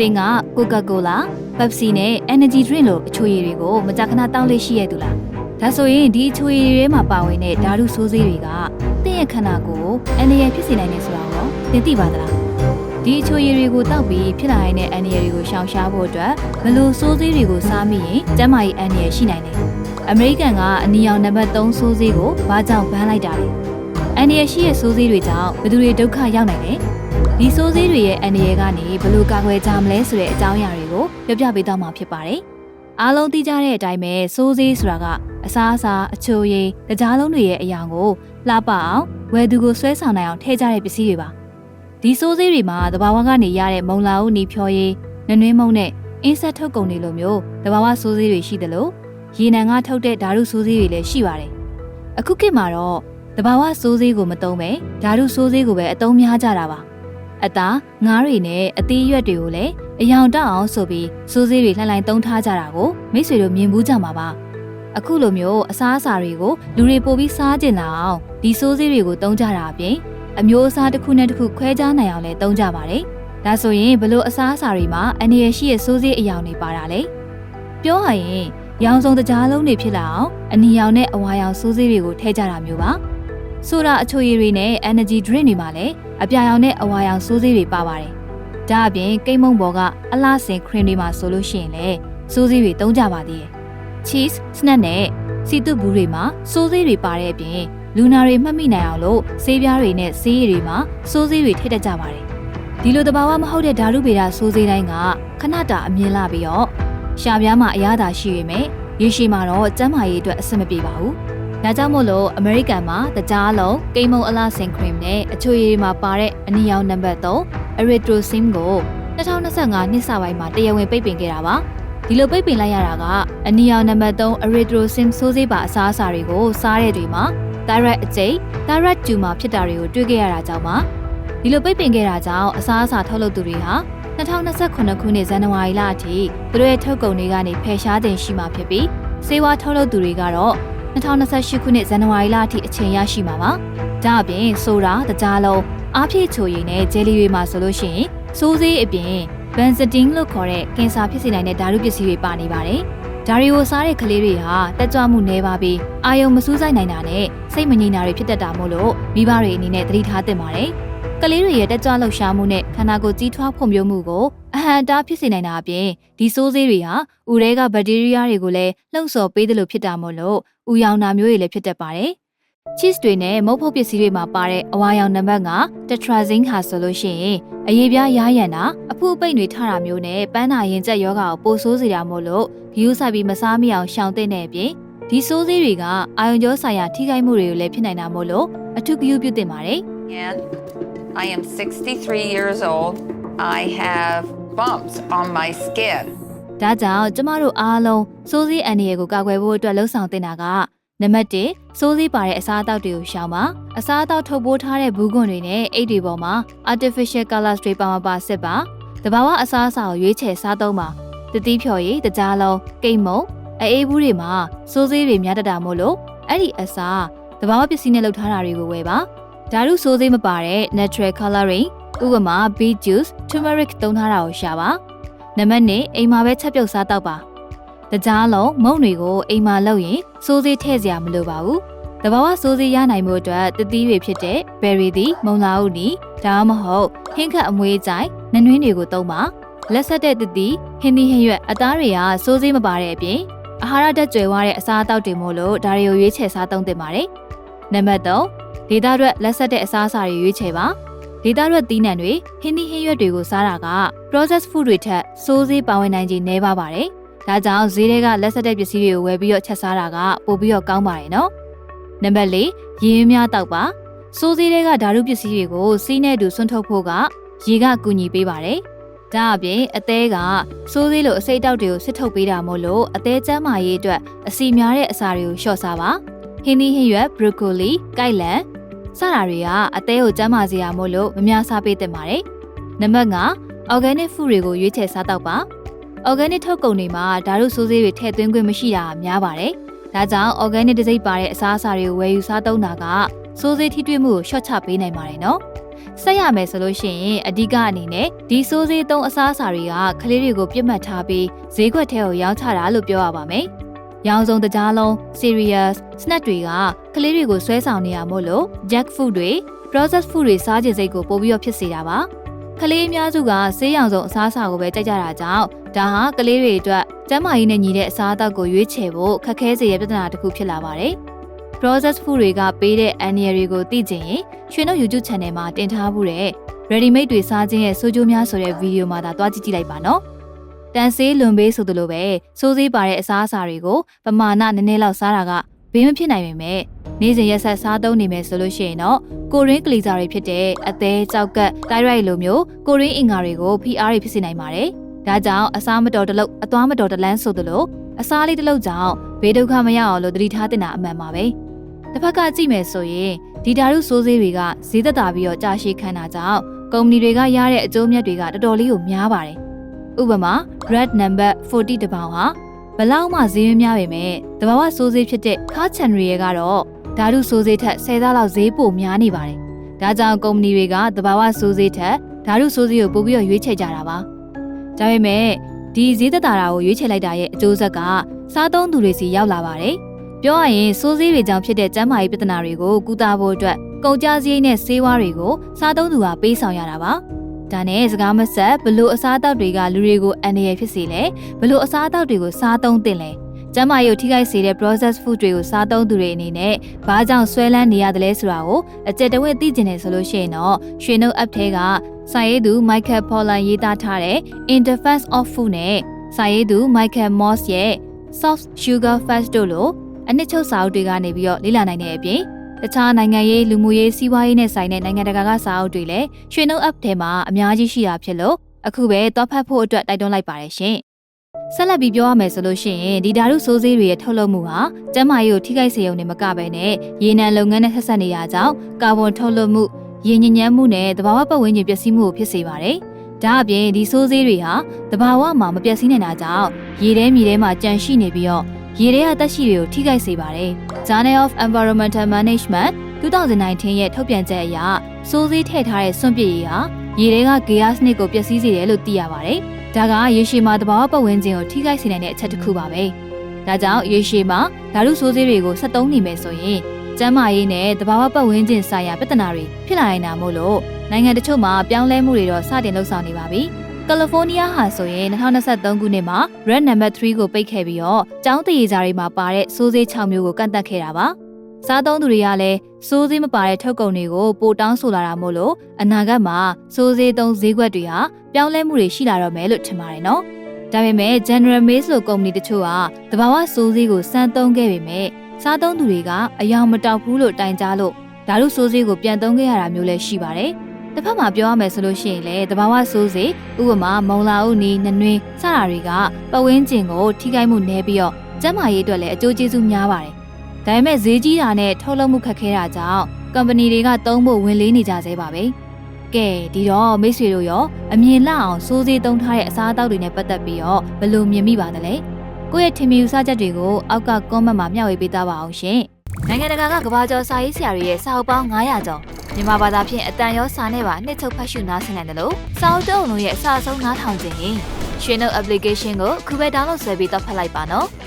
သင်ကကိုကာကိုလာပက်ဆီနဲ့ energy drink လိုအချိုရည်တွေကိုမကြာခဏတောင်းလေးရှိရတူလားဒါဆိုရင်ဒီအချိုရည်တွေထဲမှာပါဝင်တဲ့ဓာတုဆိုးဆေးတွေကသင်ရဲ့ခန္ဓာကိုယ်ကိုအန္တရာယ်ဖြစ်စေနိုင်တယ်ဆိုတာကိုသင်သိပါသလားဒီအချိုရည်တွေကိုတောက်ပြီးဖြစ်လာနိုင်တဲ့အန္တရာယ်တွေကိုရှောင်ရှားဖို့အတွက်ဘယ်လိုဆိုးဆေးတွေကိုစားမိရင်ကျန်းမာရေးအန္တရာယ်ရှိနိုင်တယ်အမေရိကန်ကအနီရောင်နံပါတ်3ဆိုးဆေးကိုဘာကြောင့်ဘန်းလိုက်တာလဲအန္တရာယ်ရှိတဲ့ဆိုးဆေးတွေကြောင့်ဘယ်သူတွေဒုက္ခရောက်နိုင်လဲ ဒီစိုးစည်းတွေရဲ့အန္တရာယ်ကနေဘယ်လိုကာကွယ်ကြမလဲဆိုတဲ့အကြောင်းအရာတွေကိုပြောပြပေးသွားမှာဖြစ်ပါတယ်။အားလုံးသိကြတဲ့အတိုင်းပဲစိုးစည်းဆိုတာကအစားအစာအချိုရည်တကြားလုံးတွေရဲ့အရာကိုလှပအောင်ဝယ်သူကိုဆွဲဆောင်နိုင်အောင်ထည့်ကြတဲ့ပစ္စည်းတွေပါ။ဒီစိုးစည်းတွေမှာတဘာဝကနေရတဲ့မုံလာဦးနီဖြောရည်နနွေးမုံနဲ့အင်းဆက်ထုတ်ကုန်တွေလိုမျိုးတဘာဝစိုးစည်းတွေရှိသလိုရေနံကထုတ်တဲ့ဓာတုစိုးစည်းတွေလည်းရှိပါတယ်။အခုခေတ်မှာတော့တဘာဝစိုးစည်းကိုမသုံးပဲဓာတုစိုးစည်းကိုပဲအသုံးများကြတာပါ။ အသားငါးတွေနဲ့အသီးရွက်တွေကိုလည်းအယောင်တက်အောင်ဆိုပြီးစိုးစေးတွေလှိုင်းလှိုင်းသုံးထားကြတာကိုမိတ်ဆွေတို့မြင်ဘူးကြမှာပါအခုလိုမျိုးအစားအစာတွေကိုလူတွေပို့ပြီးစားကျင်လာအောင်ဒီစိုးစေးတွေကိုသုံးကြတာအပြင်အမျိုးအစားတစ်ခုနဲ့တစ်ခုခွဲခြားနိုင်အောင်လည်းသုံးကြပါတယ်ဒါဆိုရင်ဘလို့အစားအစာတွေမှာအနေရရှိရဲ့စိုးစေးအယောင်တွေပါတာလေပြောရရင်ရောင်စုံတကြားလုံးတွေဖြစ်လာအောင်အနီရောင်နဲ့အဝါရောင်စိုးစေးတွေကိုထည့်ကြတာမျိုးပါ ဆိုဒါအချိုရည်တွေနဲ့ energy drink တွေမှာလည်းအပြာရောင်နဲ့အဝါရောင်စိုးစေးတွေပါပါတယ်။ဒါအပြင်ကိတ်မုံပေါ်ကအလှဆင်ခရင်တွေမှာဆိုလို့ရှိရင်လည်းစိုးစေးတွေသုံးကြပါသေးတယ်။ cheese, snack နဲ့စီတုဘူးတွေမှာစိုးစေးတွေပါတဲ့အပြင်လူနာတွေမှတ်မိနိုင်အောင်လို့ဆေးပြားတွေနဲ့ဆေးရည်တွေမှာစိုးစေးတွေထည့်တတ်ကြပါတယ်။ဒီလိုတဘာဝမဟုတ်တဲ့ဓာတုဗေဒစိုးစေးတိုင်းကခဏတာအမြင်လာပြီးတော့ရှာပြားမှာအရသာရှိရမယ်။ရေရှည်မှာတော့ကျန်းမာရေးအတွက်အဆင်မပြေပါဘူး။ ဒါကြောင့်မို့လို့အမေရိကန်မှာတကြားလုံးကိမုံအလားဆင်ခရင်နဲ့အချိုရည်မှာပါတဲ့အနီရောင်နံပါတ်3 erythrocin ကို2025နှစ်စပိုင်းမှာတရားဝင်ပိတ်ပင်ခဲ့တာပါဒီလိုပိတ်ပင်လိုက်ရတာကအနီရောင်နံပါတ်3 erythrocin ဆိုးစေးပါအစားအစာတွေကိုစားတဲ့တွေမှာ thyroid အကျိတ် thyroid tumor ဖြစ်တာတွေကိုတွေ့ခဲ့ရတာကြောင့်ပါဒီလိုပိတ်ပင်ခဲ့တာကြောင့်အစားအစာထုတ်လုပ်သူတွေဟာ2028ခုနှစ်ဇန်နဝါရီလအထိသူတို့ရဲ့ထုတ်ကုန်တွေကနေဖယ်ရှားတင်ရှိမှာဖြစ်ပြီးစေဝါထုတ်လုပ်သူတွေကတော့ 2028ခုနှစ်ဇန်နဝါရီလအထိအချိန်ရရှိမှာပါ။ဒါအပြင်ဆိုတာတကြားလုံးအားဖြည့်ချိုရည်နဲ့ဂျယ်လီတွေမှာဆိုလို့ရှိရင်စိုးစေးအပြင်ဘန်ဇတင်လို့ခေါ်တဲ့ကင်ဆာဖြစ်စေနိုင်တဲ့ဓာတုပစ္စည်းတွေပါနေပါတယ်။ဒါတွေကိုစားတဲ့ကလေးတွေဟာတက်ကြွမှုနည်းပါပြီးအာယုံမစူးစိုက်နိုင်တာနဲ့စိတ်မငြိမ်တာတွေဖြစ်တတ်တာမို့လို့မိဘတွေအနေနဲ့သတိထားသင့်ပါတယ်။ ကလေးတွေရဲ့တက်ကြွလှုပ်ရှားမှုနဲ့ခန္ဓာကိုယ်ကြီးထွားဖွံ့ဖြိုးမှုကိုအဟံအတားဖြစ်စေနိုင်တာအပြင်ဒီဆိုးဆေးတွေဟာဥရဲကဘက်တီးရီးယားတွေကိုလည်းလှုံ့ဆော်ပေးတယ်လို့ဖြစ်တာမို့လို့ဥယောင်နာမျိုးတွေလည်းဖြစ်တတ်ပါတယ်။ cheese တွေနဲ့မုတ်ဖုတ်ပစ္စည်းတွေမှာပါတဲ့အဝါရောင်နံပါတ်က tetrazine ဟာဆိုလို့ရှိရင်အရေးပြားရားရံတာအဖုအပိတ်တွေထတာမျိုးနဲ့ပန်းနာရင်ကျက်ယောဂါကိုပိုဆိုးစေတာမို့လို့ဂယူးဆိုင်ပြီးမစားမိအောင်ရှောင်တဲ့တဲ့အပြင်ဒီဆိုးဆေးတွေကအာယုံကြောဆိုင်ရာထိခိုက်မှုတွေကိုလည်းဖြစ်နိုင်တာမို့လို့အထူးဂယူးပြုတင်ပါတယ် And I am 63 years old. I have bumps on my skin. ။ဒါကြောင့်ကျမတို့အားလုံးစိုးစည်းအန္တရာယ်ကိုကာကွယ်ဖို့အတွက်လှုံ့ဆော်တင်တာကနံပါတ်1စိုးစည်းပါတဲ့အစားအသောက်တွေကိုရှောင်ပါအစားအသောက်ထုတ်ပိုးထားတဲ့ဘူးကွန်တွေနဲ့အိတ်တွေပေါ်မှာ artificial colors တွေပါမပါစစ်ပါတဘာဝအစားအစာကိုရွေးချယ်စားသုံးပါတတိဖြော်ရည်တကြားလုံးကိတ်မုံအေးဘူးတွေမှာစိုးစည်းတွေများတတ်တာမို့လို့အဲ့ဒီအစားတဘာဝပစ္စည်းနဲ့လုပ်ထားတာတွေကိုဝယ်ပါ ဓာတုစိုးစည်းမပါတဲ့ natural coloring ဥပမာ beet juice turmeric သုံးထားတာကိုရှာပါနံပါတ်1အိမ်မှာပဲချက်ပြုတ်စားတော့ပါတကြားလုံးမုံတွေကိုအိမ်မှာလုပ်ရင်စိုးစေးထည့်စရာမလိုပါဘူးတဘာဝစိုးစေးရနိုင်မှုအတွက်တသီးတွေဖြစ်တဲ့ဘယ်ရီသည်မုံလာဥနီဒါမှမဟုတ်ဟင်းခတ်အမွေးကြိုင်နနွင်းတွေကိုသုံးပါလက်ဆက်တဲ့တသီးဟင်းသီးဟင်းရွက်အသားတွေကစိုးစေးမပါတဲ့အပြင်အာဟာရဓာတ်ကြွယ်ဝတဲ့အစားအသောက်တွေမို့လို့ဒါတွေကိုရွေးချယ်စားသုံးသင့်ပါတယ်နံပါတ်3 ဒေသအတွက်လက်ဆက်တဲ့အစားအစာတွေရွေးချယ်ပါဒေသရွက်သီးနှံတွေဟင်းသီးဟင်းရွက်တွေကိုစားတာက processed food တွေထက်စိုးစေးပါဝင်နိုင်ခြင်းနည်းပါပါတယ်။ဒါကြောင့်ဈေးတွေကလက်ဆက်တဲ့ပစ္စည်းတွေကိုဝယ်ပြီးတော့ချက်စားတာကပိုပြီးတော့ကောင်းပါတယ်နော်။နံပါတ်၄ရေရင်းများတောက်ပါ။စိုးစေးတွေကဓာတုပစ္စည်းတွေကိုစီးနဲ့တူဆွန့်ထုတ်ဖို့ကရေကကူညီပေးပါတယ်။ဒါအပြင်အသေးကစိုးစေးလိုအစိတ်တောက်တွေကိုစစ်ထုတ်ပေးတာမို့လို့အသေးကျန်းမာရေးအတွက်အစီများတဲ့အစာတွေကိုလျှော့စားပါ။ဟင်းသီးဟင်းရွက်ဘရိုကိုလီ၊ကိုက်လန် စတာတွေကအသေးကိုကျန်းမာစေရမို့လို့မများစားပေးသင့်ပါတယ်။နံပါတ်5 organic food တွေကိုရွေးချယ်စားတော့ပါ organic ထုတ်ကုန်တွေမှာဓာတုဆိုးဆေးတွေထည့်သွင်းခွင့်မရှိတာများပါတယ်ဒါကြောင့် organic တစ်စိတ်ပါတဲ့အစားအစာတွေကိုဝယ်ယူစားသုံးတာကဆိုးဆေးထိတွေ့မှုကိုရှော့ချပေးနိုင်ပါတယ်နော်ဆက်ရမယ်ဆိုလို့ရှိရင်အဓိကအနေနဲ့ဒီစိုးစေးသုံးအစားအစာတွေကကလေးတွေကိုပြစ်မှတ်ထားပြီးဈေးကွက်ထဲကိုရောင်းချတာလို့ပြောရပါမယ်။ ရောင်စုံတကြားလုံး cereals snack တွေကကလေးတွေကိုဆွဲဆောင်နေရမို့လို့ junk food တွေ processed food တွေစားခြင်းစိတ်ကိုပို့ပြီးတော့ဖြစ်စေတာပါ။ကလေးအများစုကဆေးရောင်စုံအစားအစာကိုပဲကြိုက်ကြတာကြောင့်ဒါဟာကလေးတွေအတွက်ကျန်းမာရေးနဲ့ညီတဲ့အစားအသောက်ကိုရွေးချယ်ဖို့ခက်ခဲစေတဲ့ပြဿနာတစ်ခုဖြစ်လာပါတယ်။ processed food တွေကပေးတဲ့အန်ရီတွေကိုသိကျင်ရင်ရွှေနှုတ် YouTube channel မှာတင်ထားမှုတဲ့ ready made တွေစားခြင်းရဲ့ဆိုးကျိုးများဆိုတဲ့ဗီဒီယိုမှာသာတွားကြည့်ကြည့်လိုက်ပါနော်။ တန်ဆေးလွန်ပေးဆိုသလိုပဲစိုးစေးပါတဲ့အစားအစာတွေကိုပမာဏနည်းနည်းလောက်စားတာကဘေးမဖြစ်နိုင်ပေမဲ့နေ့စဉ်ရက်ဆက်စားသုံးနေမယ်ဆိုလို့ရှိရင်တော့ကိုရင်းကလီစာတွေဖြစ်တဲ့အသေးကြောက်ကက်တိုင်းရိုက်လိုမျိုးကိုရင်းအင်္ဂါတွေကိုဖိအားတွေဖြစ်စေနိုင်ပါတယ်။ဒါကြောင့်အစားမတော်တလို့အသွားမတော်တလန်းဆိုသလိုအစားလေးတစ်လုံးကြောင့်ဘေးဒုက္ခမရအောင်လို့သတိထားတင်တာအမှန်ပါပဲ။တစ်ဖက်ကကြည့်မယ်ဆိုရင်ဒီဓာတုစိုးစေးတွေကဈေးသက်သာပြီးတော့ကြာရှည်ခံတာကြောင့်ကုမ္ပဏီတွေကရတဲ့အကျိုးမြတ်တွေကတော်တော်လေးကိုများပါတယ်။ ဥပမာ Red Number 40တပေါင်ဟာဘလောက်မှဈေးမများပေမဲ့တဘာဝစိုးစေးဖြစ်တဲ့ခါချန်ရီရဲ့ကတော့ဓာတုစိုးစေးထက်10သားလောက်ဈေးပိုများနေပါတယ်။ဒါကြောင့်ကုမ္ပဏီတွေကတဘာဝစိုးစေးထက်ဓာတုစိုးစေးကိုပိုပြီးတော့ရွေးချယ်ကြတာပါ။ဒါပေမဲ့ဒီဈေးသက်သာတာကိုရွေးချယ်လိုက်တာရဲ့အကျိုးဆက်ကစားသုံးသူတွေစီရောက်လာပါတယ်။ပြောရရင်စိုးစေးတွေကြောင့်ဖြစ်တဲ့ကျန်းမာရေးပြဿနာတွေကိုကုသဖို့အတွက်ကုန်ကြစရိတ်နဲ့ဆေးဝါးတွေကိုစားသုံးသူကပေးဆောင်ရတာပါ။ ဒါနဲ့စကားမဆက်ဘလို့အစားအသောက်တွေကလူတွေကိုအန္တရာယ်ဖြစ်စေလဲဘလို့အစားအသောက်တွေကိုစားသုံးသင့်လဲကျန်းမာရေးကိုထိခိုက်စေတဲ့ processed food တွေကိုစားသုံးသူတွေအနေနဲ့ဘာကြောင့်ဆွဲလန်းနေရတယ်လဲဆိုတာကိုအကြက်တဝက်သိကျင်တယ်ဆိုလို့ရှိရင်တော့ရွှေနှုတ် app ထဲကစာရေးသူ Michael Pollan ရေးသားထားတဲ့ Interface of Food နဲ့စာရေးသူ Michael Moss ရဲ့ Soft Sugar Fast တို့လိုအနှစ်ချုပ်စာအုပ်တွေကနေပြီးတော့လေ့လာနိုင်တဲ့အပြင် တခြားနိုင်ငံရေးလူမှုရေးစီးပွားရေးနဲ့ဆိုင်တဲ့နိုင်ငံတကာကစာအုပ်တွေလည်းရွှေနှုတ် app ထဲမှာအများကြီးရှိတာဖြစ်လို့အခုပဲသွားဖတ်ဖို့အတွက်တိုက်တွန်းလိုက်ပါတယ်ရှင်။ဆက်လက်ပြီးပြောရမယ်ဆိုလို့ရှိရင်ဒီဓာတုစိုးစေးတွေရဲ့ထုတ်လုပ်မှုဟာကျန်းမာရေးကိုထိခိုက်စေရုံနဲ့မကဘဲနဲ့ရေနံလုပ်ငန်းနဲ့ဆက်ဆက်နေရကြောင်းကာဗွန်ထုတ်လွှတ်မှုရေညဉ့်ညမ်းမှုနဲ့သဘာဝပတ်ဝန်းကျင်ပျက်စီးမှုကိုဖြစ်စေပါတယ်။ဒါအပြင်ဒီစိုးစေးတွေဟာသဘာဝမှာမပျက်စီးနိုင်တာကြောင့်ရေထဲမြေထဲမှာကြန့်ရှိနေပြီးတော့ ရေထဲကတက်ရှိတွေကိုထိခိုက်စေပါတယ်။ Journal of Environmental Management 2019ရဲ့ထုတ်ပြန်ချက်အရစိုးစေးထည့်ထားတဲ့စွန့်ပစ်ရေဟာရေထဲကဂေယစနစ်ကိုပျက်စီးစေတယ်လို့သိရပါတယ်။ဒါကရေရှည်မှာတဘာဝပတ်ဝန်းကျင်ကိုထိခိုက်စေနိုင်တဲ့အချက်တစ်ခုပါပဲ။ဒါကြောင့်ရေရှည်မှာဓာတုစိုးစေးတွေကိုဆက်သုံးနေမယ်ဆိုရင်ကျန်းမာရေးနဲ့တဘာဝပတ်ဝန်းကျင်ဆိုင်ရာပြဿနာတွေဖြစ်လာနိုင်တာမို့လို့နိုင်ငံတချို့မှာပြောင်းလဲမှုတွေတော့စတင်လှုပ်ဆောင်နေပါပြီ။ ကယ်လီဖိုးနီးယားဟာဆိုရင်2023ခုနှစ်မှာ Red Number 3ကိုပိတ်ခဲ့ပြီးတော့ကျောင်းတရေစာတွေမှာပါတဲ့စိုးစေး6မျိုးကိုကန့်သတ်ခဲ့တာပါ။စားသုံးသူတွေကလည်းစိုးစေးမပါတဲ့ထုတ်ကုန်တွေကိုပိုတောင်းဆိုလာတာမို့လို့အနာဂတ်မှာစိုးစေးသုံးဈေးကွက်တွေဟာပြောင်းလဲမှုတွေရှိလာတော့မယ်လို့ထင်ပါတယ်နော်။ဒါပေမဲ့ General Mills လိုကုမ္ပဏီတချို့ကတဘာဝစိုးစေးကိုစမ်းသုံးခဲ့ပေမဲ့စားသုံးသူတွေကအယောင်မတောက်ဘူးလို့တိုင်ကြားလို့ဓာတုစိုးစေးကိုပြန်သုံးခဲ့ရတာမျိုးလည်းရှိပါတယ်။ တစ်ဖက်မှာပြောရမယ်ဆိုလို့ရှိရင်လည်းတဘာဝစိုးစေးဥပမာမုံလာဥနီနနွင်းစတာတွေကပဝင်းကျင်ကိုထိခိုက်မှုနည်းပြီးတော့ကျန်းမာရေးအတွက်လည်းအကျိုးကျေးဇူးများပါတယ်။ဒါပေမဲ့ဈေးကြီးတာနဲ့ထုတ်လုပ်မှုခက်ခဲတာကြောင့်ကုမ္ပဏီတွေကသုံးဖို့ဝင်လေးနေကြသေးပါပဲ။ကဲဒီတော့မိတ်ဆွေတို့ရောအမြင်လှအောင်စိုးစေးသုံးထားတဲ့အစားအသောက်တွေနဲ့ပတ်သက်ပြီးတော့ဘယ်လိုမြင်မိပါသလဲ။ကိုယ့်ရဲ့ထင်မြင်ယူဆချက်တွေကိုအောက်က comment မှာမျှဝေပေးသားပါအောင်ရှင်။နိုင်ငံတကာကကဘာကျော်စာရေးဆရာတွေရဲ့စာအုပ်ပေါင်း900ကျော် မြန်မာဘာသာဖြင့်အတန်ရောစာနဲ့ပါနှစ်ချုပ်ဖတ်ရှုနားဆင်နိုင်တယ်လို့စာအုပ်တုံးလုံးရဲ့အစအဆုံးနားထောင်ခြင်းရင်ရွှေနှုတ် application ကိုခုပဲ download ဆွဲပြီးတော့ဖတ်လိုက်ပါနော်။